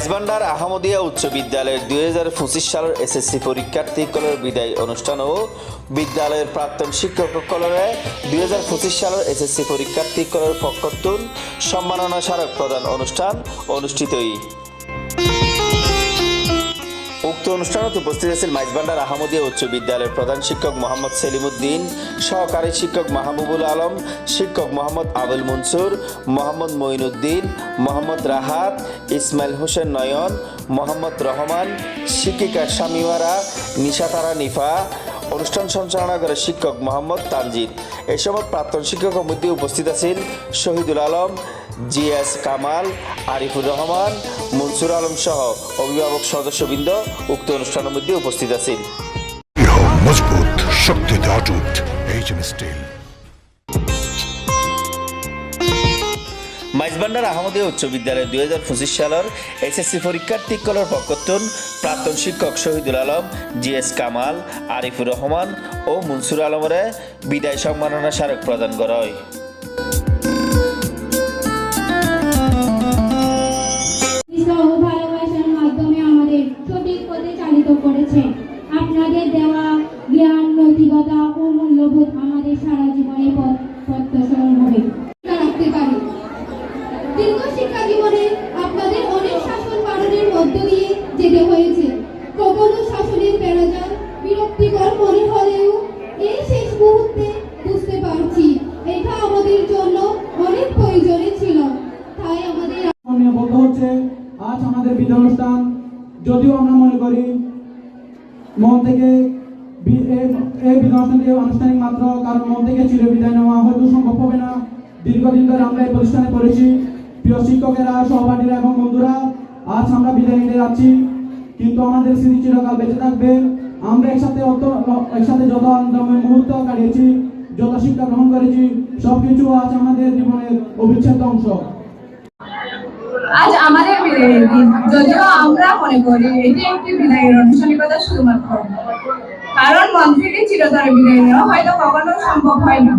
মাইজবান্ডার আহমদিয়া উচ্চ বিদ্যালয়ের দুই হাজার পঁচিশ সালের এসএসসি পরীক্ষার্থী কলের বিদায় অনুষ্ঠান ও বিদ্যালয়ের প্রাক্তন শিক্ষক কলরে দুই হাজার পঁচিশ সালের এসএসসি পরীক্ষার্থী কলের পক্ষতুন সম্মাননা স্মারক প্রদান অনুষ্ঠান অনুষ্ঠিতই। উক্ত অনুষ্ঠানত উপস্থিত আছেন মাইজবান্ডার আহমদিয়া উচ্চ বিদ্যালয়ের প্রধান শিক্ষক মোহাম্মদ সেলিমুদ্দিন, সহকারী শিক্ষক মাহবুবুল আলম, শিক্ষক মোহাম্মদ আবুল মনসুর, মোহাম্মদ মঈনুদ্দিন, মোহাম্মদ রাহাত, ইসমাইল হোসেন নয়ন, মোহাম্মদ রহমান, শিক্ষিকা শামিমারা নিশাতারা নিফা অনুষ্ঠান সঞ্চালনা করে শিক্ষক মোহাম্মদ তানজিদ। এই সময় প্রাক্তন শিক্ষকের মধ্যে উপস্থিত আছেন শহীদুল আলম, জি এস কামাল, আরিফুর রহমান, মনসুর আলম সহ অভিভাবক সদস্যবৃন্দ উক্ত অনুষ্ঠানের মধ্যে উপস্থিত আছেন। মজবুত, শক্তিতে অটুট H M steel. Maijbhandar Ahmadia উচ্চ বিদ্যালয়ের দুই হাজার পঁচিশ সালের এসএসসি পরীক্ষার্থীগুলোর পক্ষতুন প্রাক্তন শিক্ষক শহীদুল আলম, জিএস কামাল, আরিফুর রহমান ও মনসুর আলমরে বিদায় সম্মাননা স্মারক প্রদান করা হয় করেছেন। আমাদের বিদায় অনুষ্ঠান, যদিও আমরা মনে করি মন থেকে এই- বিদায় অনুষ্ঠানটি আনুষ্ঠানিক মাত্র, কারণ মন থেকে চির বিদায় নেওয়া হয়তো সম্ভব হবে না। দীর্ঘদিন ধরে আমরা এই প্রতিষ্ঠানে পড়েছি। প্রিয় শিক্ষকেরা, সহপাঠীরা এবং বন্ধুরা, আজ আমরা বিদায় নিতে যাচ্ছি। কিন্তু আমাদের স্মৃতি চিরকাল বেঁচে থাকবে। আমরা একসাথে অত একসাথে যত আনন্দময় মুহূর্ত কাটিয়েছি, যত শিক্ষা গ্রহণ করেছি, সবকিছু আজ আমাদের জীবনের অবিচ্ছেদ্য অংশ। আজ আমাদের বিদায়ের দিন। যদিও আমরা মনে করি এটি একটি বিদায়ের আনুষ্ঠানিকতা শুধুমাত্র। কারণ মন থেকে চিরতরে বিদায় নেওয়া হয়তো কখনো সম্ভব হয় না।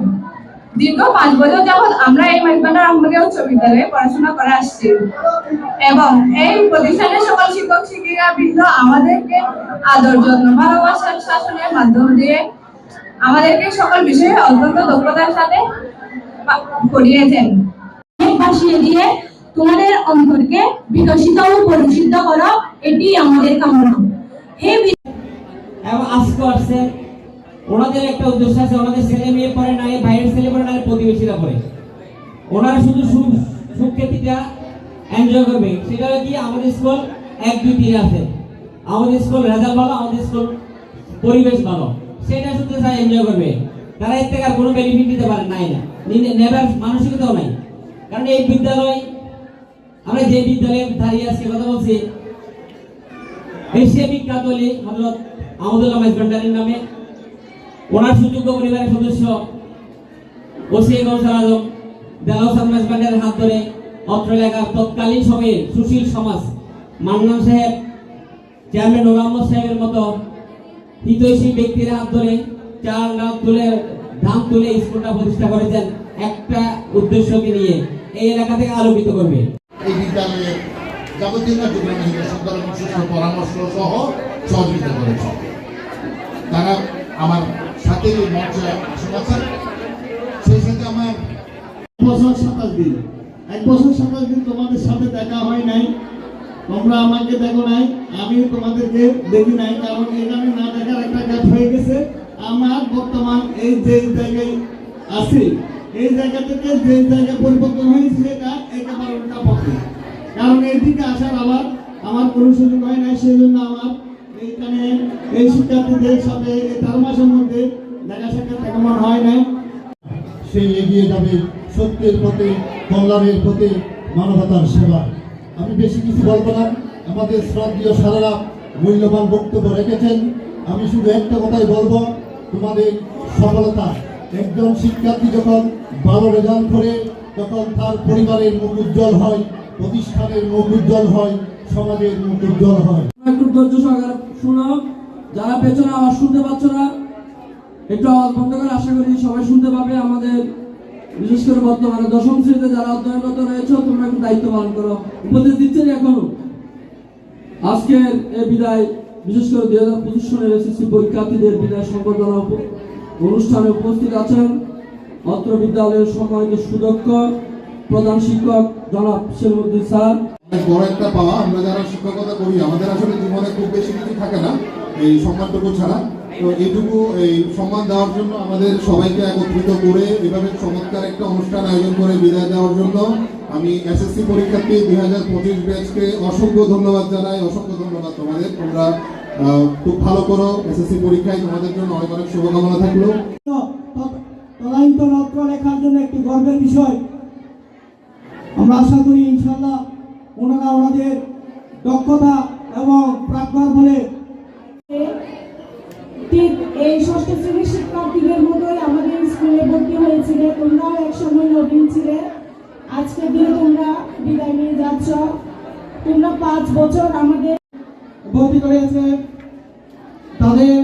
দীর্ঘ পাঁচ বছর যাবৎ আমরা এই মাইজবান্ডার আহমদিয়া উচ্চ বিদ্যালয়ে পড়াশোনা করে আসছি। এবং এই প্রতিষ্ঠানের সকল শিক্ষক, শিক্ষিকা, বৃন্দ আমাদেরকে আদর যত্ন ভালোবাসার শাসনের মাধ্যম দিয়ে আমাদেরকে সকল বিষয়ে অত্যন্ত দক্ষতার সাথে পড়িয়েছেন। ভাসিয়ে দিয়ে তোমাদের অন্তরকে বিকশিত ও পরিশুদ্ধ করো, এটি আমাদের কামনা। হে এবং আজকে আসছে, ওনাদের একটা উদ্দেশ্য আছে, ওনাদের ছেলে মেয়ে পড়ে নাই বাইরের ছেলে পড়ে নাই, প্রতিবেশীরা পড়ে। ওনারা শুধু সুখ সুখ সুখ্যাতিটা এনজয় করবে। সেটা কি, আমাদের স্কুল এক, দুই, তিন আছে। আমাদের স্কুল রেজাল্ট ভালো, আমাদের স্কুল পরিবেশ ভালো। সেটা শুধু তারা এনজয় করবে। তারা এর থেকে আর কোনো বেনিফিট দিতে পারে, নাই না। নেবার মানসিকতাও নাই। কারণ এই বিদ্যালয় আমরা যে বিদ্যালয়ে দাঁড়িয়ে আজকে কথা বলছি এশিয়া বিখ্যাত হলে হজরত আহমদুল্লাহ মাইজবান্ডারের নামে। ওনার সুযোগ্য পরিবারের সদস্য ওসি গৌসার আজম দেলাউসার মাইজবান্ডারের হাত ধরে অত্র এলাকার তৎকালীন সময়ে সুশীল সমাজ, মান্নান সাহেব চেয়ারম্যান মোহাম্মদ সাহেবের মতো হিতৈষী ব্যক্তির হাত ধরে চার লাখ তুলে ধান তুলে স্কুলটা প্রতিষ্ঠা করেছেন একটা উদ্দেশ্যকে নিয়ে। এই এলাকা থেকে আলোকিত করবে। এই বিদ্যালয়ের যাবতীয় কার্যক্রমে সুন্দর এবং সুস্থ পরামর্শ সহ সহযোগিতা করেছে। তারা আমার সাথে এই মঞ্চে আসন আছেন সেই সাথে আমার বছর সাতাশ দিন। এক বছর সাতাশ দিন তোমাদের সাথে দেখা হয় নাই। তোমরা আমাকে দেখো নাই। আমিও তোমাদেরকে দেখি নাই। কারণ এখানে না দেখার একটা গ্যাপ হয়ে গেছে। আমার বর্তমান এই যে জায়গায় আছি এই জায়গা থেকে যে জায়গায় পরিবর্তন হয়েছে এটা একেবারে উল্টা পক্ষে কারণ এইদিকে আসার আবার আমার কোনো সুযোগ হয় নাই সেই জন্য আমার এইখানে এই শিক্ষার্থীদের সাথে চার মাসের মধ্যে দেখা সাক্ষাৎ তেমন হয় নাই। সেই এগিয়ে যাবে সত্যের পথে, কল্যাণের পথে মানবতার সেবা। আমি বেশি কিছু বলব না। আমাদের শ্রদ্ধীয় সারারা মূল্যবান বক্তব্য রেখেছেন। আমি শুধু একটা কথাই বলব, তোমাদের সফলতা একজন শিক্ষার্থী যখন ভালো রেজাল্ট করে, তখন তার পরিবারের মুখ উজ্জ্বল হয়, প্রতিষ্ঠানের মুখ উজ্জ্বল হয়, সমাজের মুখ উজ্জ্বল হয়। একটু ধৈর্য সহকারে শুনো। যারা পেছনে আওয়াজ শুনতে পাচ্ছ না, একটু আওয়াজ বন্ধ করে। আশা করি সবাই শুনতে পাবে আমাদের, বিশেষ করে বর্তমানে দশম শ্রেণীতে যারা অধ্যয়নরত রয়েছে, তোমরা একটু দায়িত্ব পালন করো। উপদেশ দিচ্ছেন এখনও। আজকের এই বিদায়, বিশেষ করে দুই হাজার পঁচিশ সনের এসএসসি পরীক্ষার্থীদের বিদায় সংবর্ধনা উপ- অনুষ্ঠানে উপস্থিত আছেন অত্র বিদ্যালয়ের সম্মানিত সুদক্ষ প্রধান শিক্ষক জনাব সেলিমুদ্দিন স্যার। বড় একটা পাওয়া। আমরা যারা শিক্ষকতা করি, আমাদের আসলে জীবনে খুব বেশি কিছু থাকে না, এই সম্মানটুকু ছাড়া। তো এইটুকু, এই সম্মান দেওয়ার জন্য আমাদের সবাইকে একত্রিত করে এভাবে চমৎকার একটা অনুষ্ঠান আয়োজন করে বিদায় দেওয়ার জন্য আমি এসএসসি পরীক্ষার্থী দুই হাজার পঁচিশ ব্যাচকে অসংখ্য ধন্যবাদ জানাই, অসংখ্য ধন্যবাদ তোমাদের। তোমরা খুব ভালো করো। এসএসসি পরীক্ষায় তোমাদের জন্য অনেক অনেক শুভকামনা থাকল। তদায়িত লক্ষ্য লেখার জন্য একটি গর্বের বিষয়। আমরা আশা করি ইনশাল্লাহ ওনারা ওনাদের দক্ষতা এবং প্রাজ্ঞার বলে ঠিক এই ষষ্ঠ শ্রেণির শিক্ষার্থীদের মতোই আমাদের স্কুলে ভর্তি হয়েছিলে। তোমরাও একসময় নবীন ছিলে। আজকের দিনে তোমরা বিদায় নিয়ে যাচ্ছ। তোমরা পাঁচ বছর আমাদের ভর্তি করেছে তাদের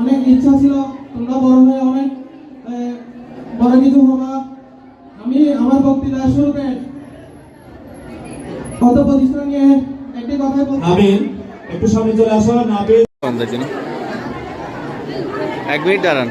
অনেক ইচ্ছা ছিল তোমরা বড় হয়ে অনেক বড় কিছু হবা। আমি আমার বক্তৃতা শুরুতে কত প্রতিষ্ঠান নিয়ে একটি কথাই বলছি আমিন। একটু সামনে চলে আসো নাবিল এক মিনিট দাঁড়ান।